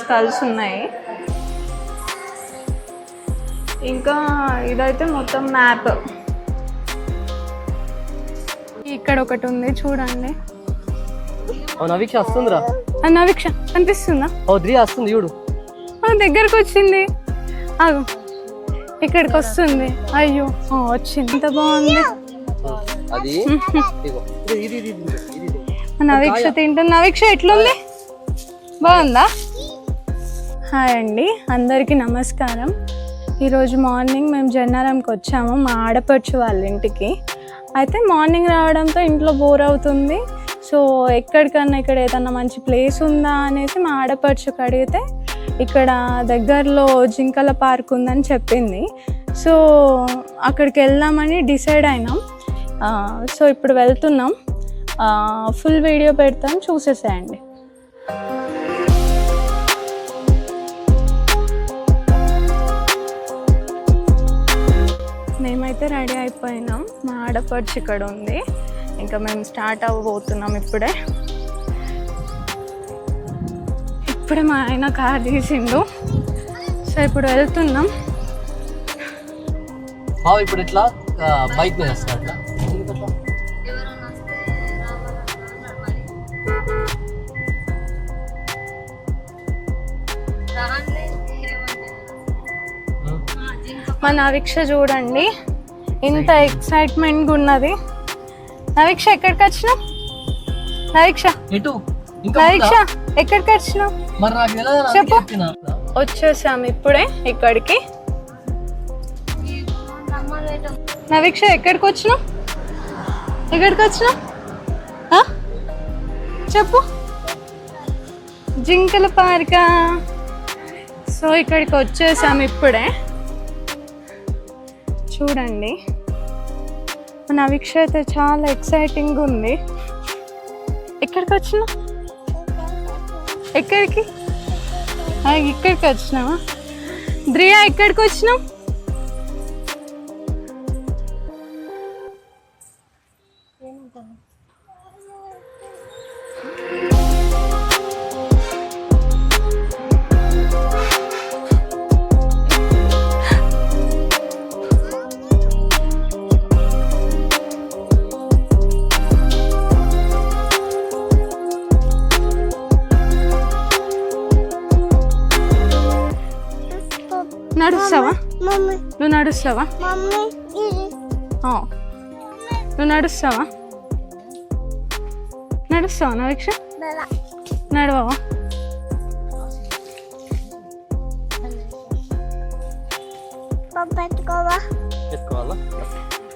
Skulls ఉన్నాయి. ఇంకా ఇదైతే మొత్తం మ్యాప్. ఇక్కడ ఒకటి ఉంది చూడండి. అవును అవిక్ష వస్తుందిరా. నవీక్ష కనిపిస్తుందా? ఓ ద్రి వస్తుంది చూడు. దగ్గరకు వచ్చింది. ఆగు. ఇక్కడికి వస్తుంది. అయ్యో వచ్చింది. ఎంత బాగుంది. నవీక్ష తింటుంది నవీక్ష ఎట్లుంది? బాగుందా? హాయ్ అండి అందరికీ నమస్కారం. ఈరోజు మార్నింగ్ మేము జన్నారంకి వచ్చాము మా ఆడపడుచు వాళ్ళ ఇంటికి. అయితే మార్నింగ్ రావడంతో ఇంట్లో బోర్ అవుతుంది సో ఎక్కడికన్నా ఇక్కడ ఏదన్నా మంచి ప్లేస్ ఉందా అనేసి మా ఆడపడుచుకు అడిగితే ఇక్కడ దగ్గరలో జింకల పార్క్ ఉందని చెప్పింది. సో అక్కడికి వెళ్దామని డిసైడ్ అయినాం. సో ఇప్పుడు వెళ్తున్నాం. ఫుల్ వీడియో పెడతాం చూసేసేయండి. మేమైతే రెడీ అయిపోయినాం. మా ఆడపడుచు ఇక్కడ ఉంది. ఇంకా మేము స్టార్ట్ అవ్వబోతున్నాం ఇప్పుడే. ఇప్పుడే మా ఆయన కార్ తీసిండు. సో ఇప్పుడు వెళ్తున్నాం. బావ ఇప్పుడు ఎట్లా? బైక్ మీద వస్తా అట్లా? ఎందుకట్లా? ఉం. మా నవీక్ష చూడండి. ఇంత ఎక్సైట్మెంట్గా ఉన్నది నవీక్ష ఎక్కడికి వచ్చినావు? నవీక్ష. నవీక్ష? ఎక్కడికి వచ్చినావు? చెప్పు. వచ్చేసాం ఇప్పుడే ఇక్కడికి. నవీక్ష ఎక్కడికి వచ్చినావు? ఎక్కడికి వచ్చినావు? చెప్పు. జింకల పార్కా. సో ఇక్కడికి వచ్చేసాం ఇప్పుడే. చూడండి. నా వీక్ష అయితే చాలా ఎక్సైటింగ్ ఉంది. ఎక్కడికి వచ్చిన ఎక్కడికి? ఇక్కడికి వచ్చినావా? ద్రియా ఎక్కడికి వచ్చినావు? నడుస్తావా? మమ్మీ నువ్వు నడుస్తావా? మమ్మీ ఇది ఆ. నువ్వు నడుస్తావా? నడుస్తావా నవీక్ష? నడవవా?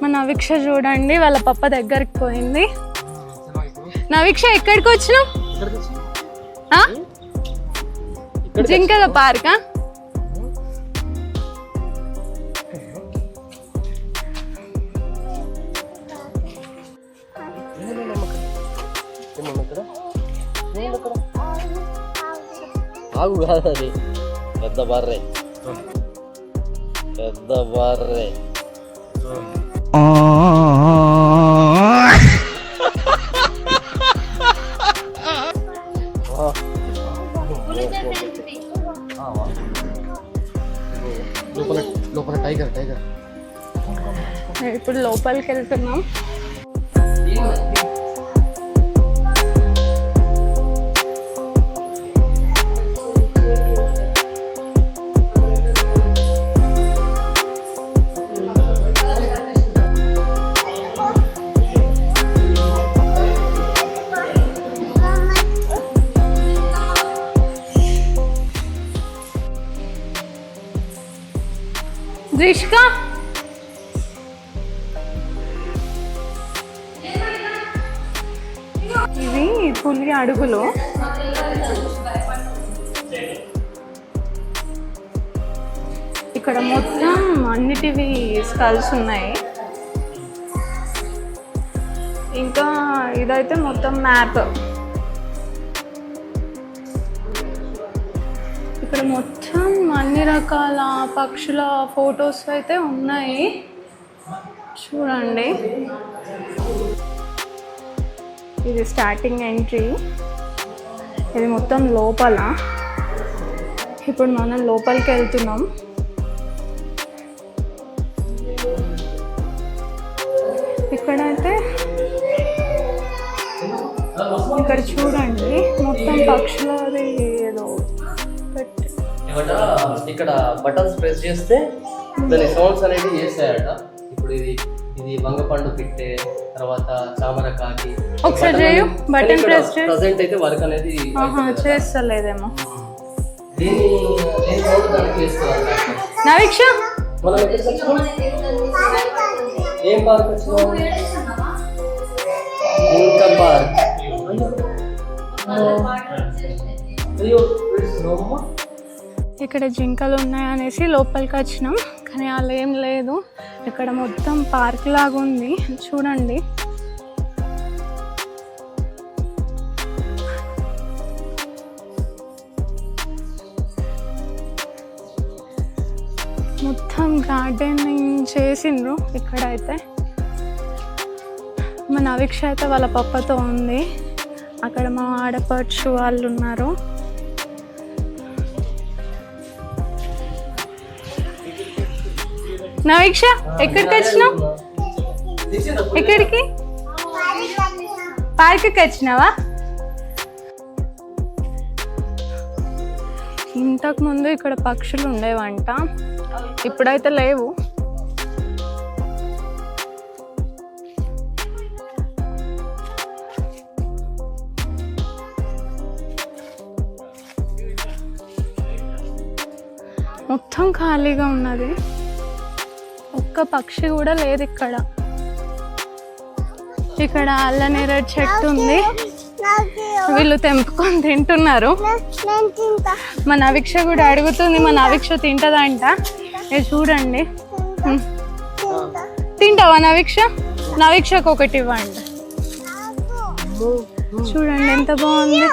మా నవీక్ష చూడండి వాళ్ళ పప్ప దగ్గరికి పోయింది. నవీక్ష ఎక్కడికి వచ్చినావు? ఇక్కడికి వచ్చి ఆ? ఇక్కడికి జింకల పార్కా? ఏమన్నా ఇక్కడ? ఆగు కాదు అది. పెద్ద బర్రె. పెద్ద బర్రె. లోపల లోపల టైగర్ టైగర్. ఇప్పుడు లోపలికి వెళ్తున్నాం ద్రిష్క ఇవి పులి అడుగులు. ఇక్కడ మొత్తం అన్నిటివి స్కల్స్ ఉన్నాయి. ఇంకా ఇదైతే మొత్తం మ్యాప్. ఇక్కడ మొత్తం అన్ని రకాల పక్షుల ఫొటోస్ అయితే ఉన్నాయి. చూడండి. ఇది స్టార్టింగ్ ఎంట్రీ. ఇది మొత్తం లోపల. ఇప్పుడు మనం లోపలికి వెళ్తున్నాం. ఇక్కడైతే ఇక్కడ చూడండి మొత్తం పక్షులది ఏమట ఇక్కడ బటన్స్ ప్రెస్ చేస్తే దాని సౌండ్స్ అనేవి చేస్తాయట. ఇప్పుడు ఇది ఇది వంగపండు పిట్టే తర్వాత చామర కాకి. ఒకసారి చేయు. బటన్ చేయి. ప్రజెంట్ అయితే వర్క్ అనేది చేస్తలేదేమో. దీని దీని సౌండ్ దానికి నవీక్ష మనం ఏం పార్క్ వచ్చినాం ఇంకా పార్క్. అయ్యో. ఇక్కడ జింకలు ఉన్నాయనేసి లోపలికి వచ్చినాం కానీ వాళ్ళు ఏం లేదు. ఇక్కడ మొత్తం పార్క్ లాగా ఉంది. చూడండి. మొత్తం గార్డెనింగ్ చేసిండ్రు ఇక్కడైతే. మా నవీక్ష అయితే వాళ్ళ పప్పతో ఉంది. అక్కడ మా ఆడపడుచు వాళ్ళు ఉన్నారు. నవీక్ష ఎక్కడికి వచ్చినావు? ఎక్కడికి? పార్క్కి వచ్చినావా? ఇంతకు ముందు ఇక్కడ పక్షులు ఉండేవంట. ఇప్పుడైతే లేవు. మొత్తం ఖాళీగా ఉన్నది. ఒక్క పక్షి కూడా లేదు ఇక్కడ. ఇక్కడ అల్లనేరేడు చెట్టు ఉంది. వీళ్ళు తెంపుకొని తింటున్నారు. మా నవీక్ష కూడా అడుగుతుంది మా నవీక్ష తింటదంట ఇది చూడండి. తింటావా నవీక్ష? నవీక్షకు ఒకటి ఇవ్వండి. చూడండి ఎంత బాగుంది.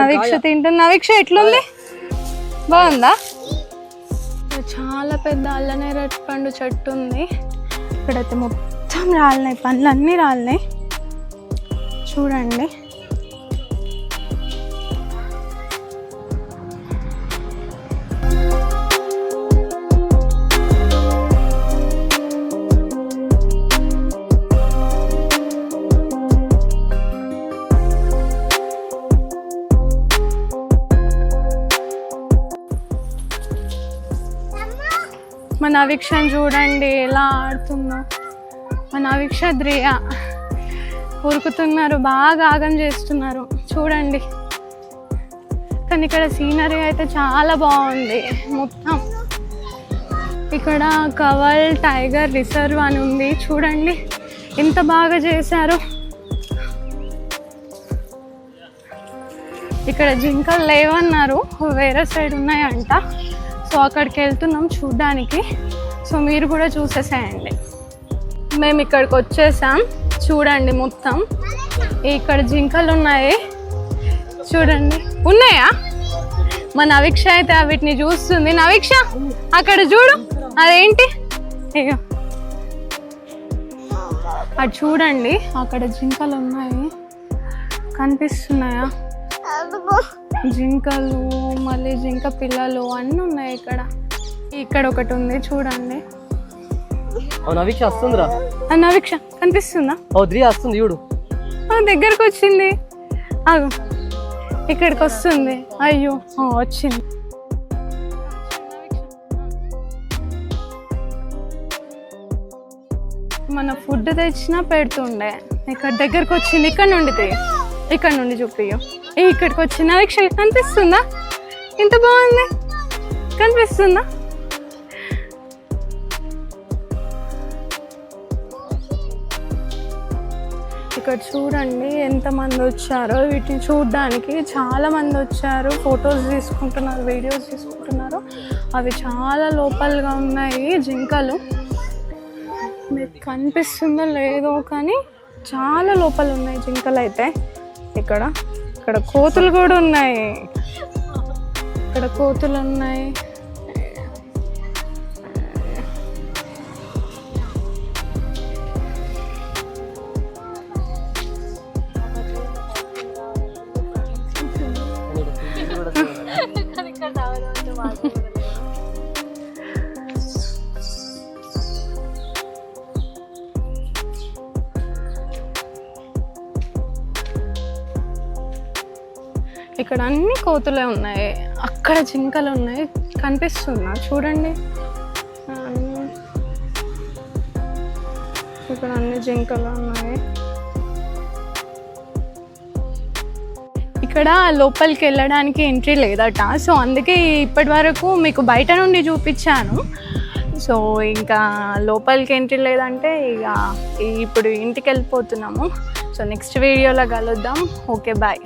నవీక్ష తింటుంది నవీక్ష ఎట్లుంది? బాగుందా? ఇక్కడ చాలా పెద్ద అల్లనేరేడు పండు చెట్టు ఉంది. ఇక్కడైతే మొత్తం రాలినాయి పండ్లు అన్నీ రాలినాయి. చూడండి. మన నవీక్షను చూడండి ఎలా ఆడుతుందో. మన అవిక్ష ద్రియ ఉరుకుతున్నారు బాగా ఆగం చేస్తున్నారు. చూడండి. కానీ ఇక్కడ సీనరీ అయితే చాలా బాగుంది. మొత్తం ఇక్కడ కవల్ టైగర్ రిజర్వ్ అని ఉంది. చూడండి ఎంత బాగా చేశారు. ఇక్కడ జింకలు లేవన్నారు. వేరే సైడ్ ఉన్నాయంట. సో అక్కడికి వెళ్తున్నాం చూడ్డానికి. సో మీరు కూడా చూసేసేయండి. మేము ఇక్కడికి వచ్చేసాం. చూడండి మొత్తం. ఇక్కడ జింకలు ఉన్నాయి. చూడండి. ఉన్నాయా? మా నవీక్ష అయితే వీటిని చూస్తుంది. నవీక్ష అక్కడ చూడు. అదేంటి? ఇగో. అది చూడండి. అక్కడ జింకలు ఉన్నాయి. కనిపిస్తున్నాయా? జింకలు మళ్ళీ జింక పిల్లలు అన్నీ ఉన్నాయి ఇక్కడ. ఇక్కడ ఒకటి ఉంది చూడండి. నవీక్ష వస్తుందిరా. ఆ నవీక్ష కనిపిస్తుందా? ఓ ద్రి వస్తుంది చూడు. ఆ, దగ్గరకు వచ్చింది. ఆగు. ఇక్కడికి వస్తుంది. అయ్యో ఆ, వచ్చింది. మన ఫుడ్ తెచ్చినా పెడుతుండే. ఇక్కడ దగ్గరకు వచ్చింది ఇక్కడ నుండి తీ ఇక్కడ నుండి చూపించు ఏ ఇక్కడికి వచ్చిన నవీక్ష కనిపిస్తుందా? ఇంత బాగుంది. కనిపిస్తుందా? ఇక్కడ చూడండి ఎంతమంది వచ్చారో. వీటిని చూడడానికి చాలామంది వచ్చారు. ఫొటోస్ తీసుకుంటున్నారు వీడియోస్ తీసుకుంటున్నారు. అవి చాలా లోపలగా ఉన్నాయి జింకలు. మీకు కనిపిస్తుందో లేదో కానీ చాలా లోపల ఉన్నాయి జింకలు అయితే ఇక్కడ. ఇక్కడ కోతులు కూడా ఉన్నాయి. ఇక్కడ కోతులు ఉన్నాయి. ఇక్కడ అన్ని కోతులే ఉన్నాయి. అక్కడ జింకలు ఉన్నాయి. కనిపిస్తున్నా చూడండి. ఇక్కడ అన్ని జింకలు ఉన్నాయి. ఇక్కడ లోపలికి వెళ్ళడానికి ఎంట్రీ లేదట. సో అందుకే ఇప్పటి వరకు మీకు బయట నుండి చూపించాను. సో ఇంకా లోపలికి ఎంట్రీ లేదంటే ఇక ఇప్పుడు ఇంటికి వెళ్ళిపోతున్నాము. సో నెక్స్ట్ వీడియోలో కలుద్దాం. Okay bye.